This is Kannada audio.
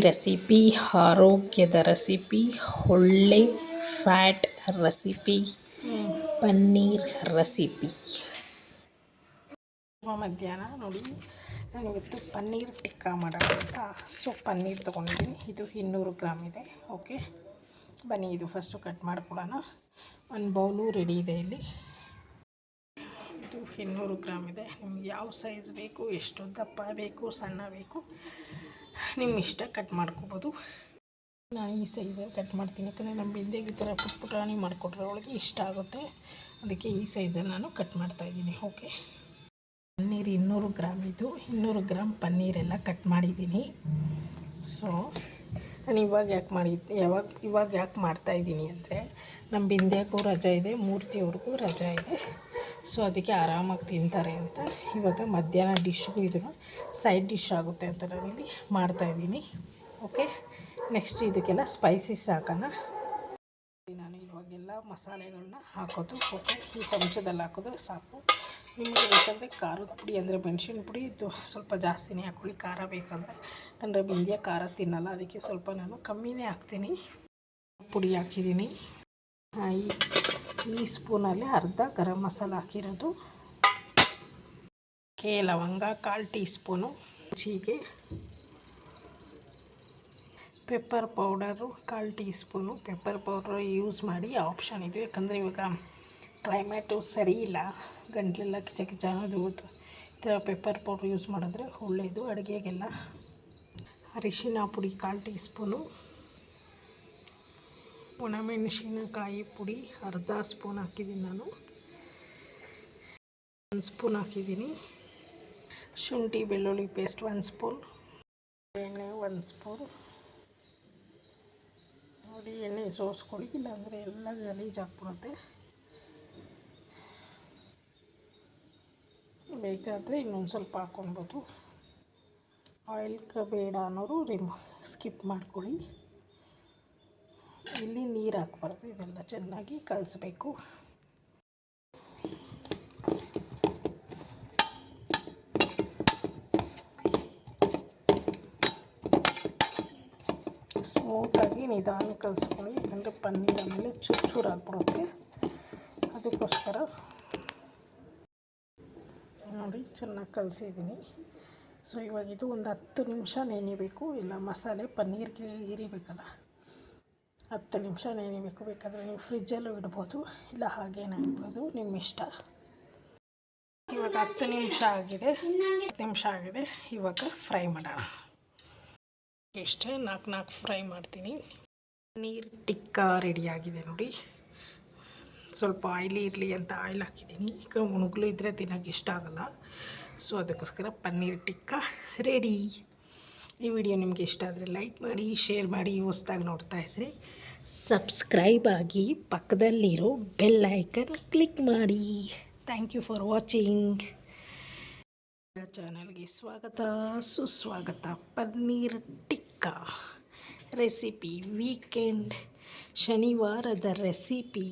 ರೆಸಿಪಿ ಆರೋಗ್ಯದ ರೆಸಿಪಿ ಒಳ್ಳೆ ಫ್ಯಾಟ್ ರೆಸಿಪಿ ಪನ್ನೀರ್ ರೆಸಿಪಿ ಮಧ್ಯಾಹ್ನ, ನೋಡಿ. ನಾನು ಪನ್ನೀರ್ ಟಿಕ್ಕಾ ಮಾಡೋಣ ಅಂತ. ಸೊ ಪನ್ನೀರ್ ತೊಗೊಂಡಿದ್ದೀನಿ. ಇದು ಇನ್ನೂರು ಗ್ರಾಮ್ ಇದೆ. ಓಕೆ ಬನ್ನಿ, ಇದು ಫಸ್ಟು ಕಟ್ ಮಾಡಿಕೊಡೋಣ. ಒಂದು ಬೌಲು ರೆಡಿ ಇದೆ ಇಲ್ಲಿ. ಇನ್ನೂರು ಗ್ರಾಮ್ ಇದೆ. ನಿಮ್ಗೆ ಯಾವ ಸೈಜ್ ಬೇಕು, ಎಷ್ಟು ದಪ್ಪ ಬೇಕು, ಸಣ್ಣ ಬೇಕು ನಿಮ್ಮ ಇಷ್ಟ ಕಟ್ ಮಾಡ್ಕೋಬೋದು. ನಾನು ಈ ಸೈಜಲ್ಲಿ ಕಟ್ ಮಾಡ್ತೀನಿ. ಯಾಕಂದರೆ ನಮ್ಮ ಬಿಂದೆಗೆ ಈ ಥರ ಪುಟ್ ಪುಟಾಣಿ ಮಾಡಿಕೊಟ್ರೆ ಅವಳಿಗೆ ಇಷ್ಟ ಆಗುತ್ತೆ. ಅದಕ್ಕೆ ಈ ಸೈಜಲ್ಲಿ ನಾನು ಕಟ್ ಮಾಡ್ತಾಯಿದ್ದೀನಿ ಓಕೆ ಪನ್ನೀರ್ ಇನ್ನೂರು ಗ್ರಾಮ್ ಇದು. ಇನ್ನೂರು ಗ್ರಾಮ್ ಪನ್ನೀರೆಲ್ಲ ಕಟ್ ಮಾಡಿದ್ದೀನಿ. ಸೊ ನಾನು ಇವಾಗ ಯಾಕೆ ಮಾಡಿದ್ದು ಯಾವಾಗ, ಇವಾಗ ಯಾಕೆ ಮಾಡ್ತಾಯಿದ್ದೀನಿ ಅಂದರೆ ನಮ್ಮ ಬಿಂದ್ಯಾಗೂ ರಜೆ ಇದೆ, ಮೂರ್ತಿಯವ್ರಿಗೂ ರಜೆ ಇದೆ. ಸೊ ಅದಕ್ಕೆ ಆರಾಮಾಗಿ ತಿಂತಾರೆ ಅಂತ. ಇವಾಗ ಮಧ್ಯಾಹ್ನ ಡಿಶ್ಗೂ ಇದನ್ನು ಸೈಡ್ ಡಿಶ್ ಆಗುತ್ತೆ ಅಂತ ನಾನಿಲ್ಲಿ ಮಾಡ್ತಾಯಿದ್ದೀನಿ ಓಕೆ? ನೆಕ್ಸ್ಟ್ ಇದಕ್ಕೆಲ್ಲ ಸ್ಪೈಸಿ ಹಾಕೋಣ. ನಾನು ಇವಾಗೆಲ್ಲ ಮಸಾಲೆಗಳನ್ನ ಹಾಕೋದು. ಓಕೆ? ಈ ಚಮಚದಲ್ಲಿ ಹಾಕೋದು ಸಾಕು. ನಿಮಗೆ ಬೇಕಂದರೆ ಖಾರದ ಪುಡಿ ಅಂದರೆ ಮೆಣಸಿನ ಪುಡಿ, ಇದು ಸ್ವಲ್ಪ ಜಾಸ್ತಿನೇ ಹಾಕೊಳ್ಳಿ. ಖಾರ ಬೇಕಂದರೆ. ಯಾಕಂದರೆ ಬಿಂದಿಯ ಖಾರ ತಿನ್ನಲ್ಲ. ಅದಕ್ಕೆ ಸ್ವಲ್ಪ ನಾನು ಕಮ್ಮಿನೇ ಹಾಕ್ತೀನಿ. ಪುಡಿ ಹಾಕಿದ್ದೀನಿ. ಈ ಈ ಸ್ಪೂನಲ್ಲಿ ಅರ್ಧ ಗರಂ ಮಸಾಲ ಹಾಕಿರೋದು. ಕೆ ಲವಂಗ, ಕಾಲು ಟೀ ಸ್ಪೂನು ರುಚಿಗೆ ಪೆಪ್ಪರ್ ಪೌಡರು, ಕಾಲು teaspoon pepper powder use ಮಾಡಿ ಆಪ್ಷನ್ ಇದು. ಯಾಕಂದರೆ ಇವಾಗ ಕ್ಲೈಮೇಟು ಸರಿ ಇಲ್ಲ. ಗಂಟಲೆಲ್ಲ ಕಿಚ ಕಿಚ ಅನ್ನೋದು ಈ ಥರ ಪೆಪ್ಪರ್ ಪೌಡ್ರ್ ಯೂಸ್ ಮಾಡಿದ್ರೆ ಒಳ್ಳೆಯದು ಅಡುಗೆಗೆಲ್ಲ ಅರಿಶಿನ ಪುಡಿ, ಕಾಲು ಟೀ ಸ್ಪೂನು ಒಣಮೆಣಸಿನಕಾಯಿ ಪುಡಿ ಅರ್ಧ ಸ್ಪೂನ್ ಹಾಕಿದ್ದೀನಿ ನಾನು. ಒಂದು ಸ್ಪೂನ್ ಹಾಕಿದ್ದೀನಿ. ಶುಂಠಿ, ಬೆಳ್ಳುಳ್ಳಿ ಪೇಸ್ಟ್ ಒಂದು ಸ್ಪೂನ್. ಎಣ್ಣೆ ಒಂದು ಸ್ಪೂನ್. ನೋಡಿ, ಎಣ್ಣೆ ಸೋಸ್ಕೊಳ್ಳಿ, ಇಲ್ಲಾಂದರೆ ಎಲ್ಲ ಗಲೀಜಾಗ್ಬಿಡುತ್ತೆ ಬೇಕಾದರೆ ಇನ್ನೊಂದು ಸ್ವಲ್ಪ ಹಾಕ್ಕೊಳ್ಬೋದು ಆಯಿಲ್ ಬೇಡ ಅನ್ನೋರು ರಿಮ್ ಸ್ಕಿಪ್ ಮಾಡ್ಕೊಳ್ಳಿ. ಇಲ್ಲಿ ನೀರು ಹಾಕ್ಬಾರ್ದು ಇದೆಲ್ಲ ಚೆನ್ನಾಗಿ ಕಲಿಸ್ಬೇಕು. ಸ್ಮೂತಾಗಿ ನಿಧಾನ ಕಲಿಸ್ಕೊಳ್ಳಿ ಯಾಕಂದರೆ ಪನ್ನೀರ್ ಮೇಲೆ ಚೂರು ಚೂರು ಅದಕ್ಕೋಸ್ಕರ ನೋಡಿ, ಚೆನ್ನಾಗಿ ಕಲಿಸಿದ್ದೀನಿ. ಸೊ ಇವಾಗ ಇದು ಒಂದು ಹತ್ತು ನಿಮಿಷ ನೆನೆಬೇಕು. ಇಲ್ಲ, ಮಸಾಲೆ ಪನ್ನೀರ್ಗೆ ಇರಿಬೇಕಲ್ಲ ಹತ್ತು ನಿಮಿಷ ನೆನಿಬೇಕು ಬೇಕಾದರೆ ನೀವು ಫ್ರಿಜ್ಜಲ್ಲೂ ಇಡ್ಬೋದು, ಇಲ್ಲ ಹಾಗೇನೆ ನಿಮ್ಮ ಇಷ್ಟ. ಇವಾಗ ಹತ್ತು ನಿಮಿಷ ಆಗಿದೆ. ಹತ್ತು ನಿಮಿಷ ಆಗಿದೆ. ಇವಾಗ ಫ್ರೈ ಮಾಡೋಣ. ಇಷ್ಟೇ, ನಾಲ್ಕು ನಾಲ್ಕು ಫ್ರೈ ಮಾಡ್ತೀನಿ. ನೀರು ಟಿಕ್ಕ ರೆಡಿಯಾಗಿದೆ ನೋಡಿ. ಸ್ವಲ್ಪ ಆಯಿಲಿ ಇರಲಿ ಅಂತ ಆಯಿಲ್ ಹಾಕಿದ್ದೀನಿ. ಈಗ ಉಣುಗ್ಲು ಇದ್ದರೆ ತಿನ್ನೋಕೆ ಇಷ್ಟ ಆಗೋಲ್ಲ. ಸೊ ಅದಕ್ಕೋಸ್ಕರ ಪನ್ನೀರ್ ಟಿಕ್ಕ ರೆಡಿ ಈ ವಿಡಿಯೋ ನಿಮಗೆ ಇಷ್ಟ ಆದರೆ ಲೈಕ್ ಮಾಡಿ ಶೇರ್ ಮಾಡಿ ಹೊಸ್ದಾಗಿ ನೋಡ್ತಾ ಇದ್ರಿ ಸಬ್ಸ್ಕ್ರೈಬ್ ಆಗಿ ಪಕ್ಕದಲ್ಲಿರೋ ಬೆಲ್ ಐಕನ್ ಕ್ಲಿಕ್ ಮಾಡಿ. ಥ್ಯಾಂಕ್ ಯು ಫಾರ್ ವಾಚಿಂಗ್ ಚಾನಲ್ಗೆ ಸ್ವಾಗತ. ಸುಸ್ವಾಗತ. ಪನ್ನೀರ್ ಟಿಕ್ಕಾ. ರೆಸಿಪಿ ವೀಕೆಂಡ್ ಶನಿವಾರದ ರೆಸಿಪಿ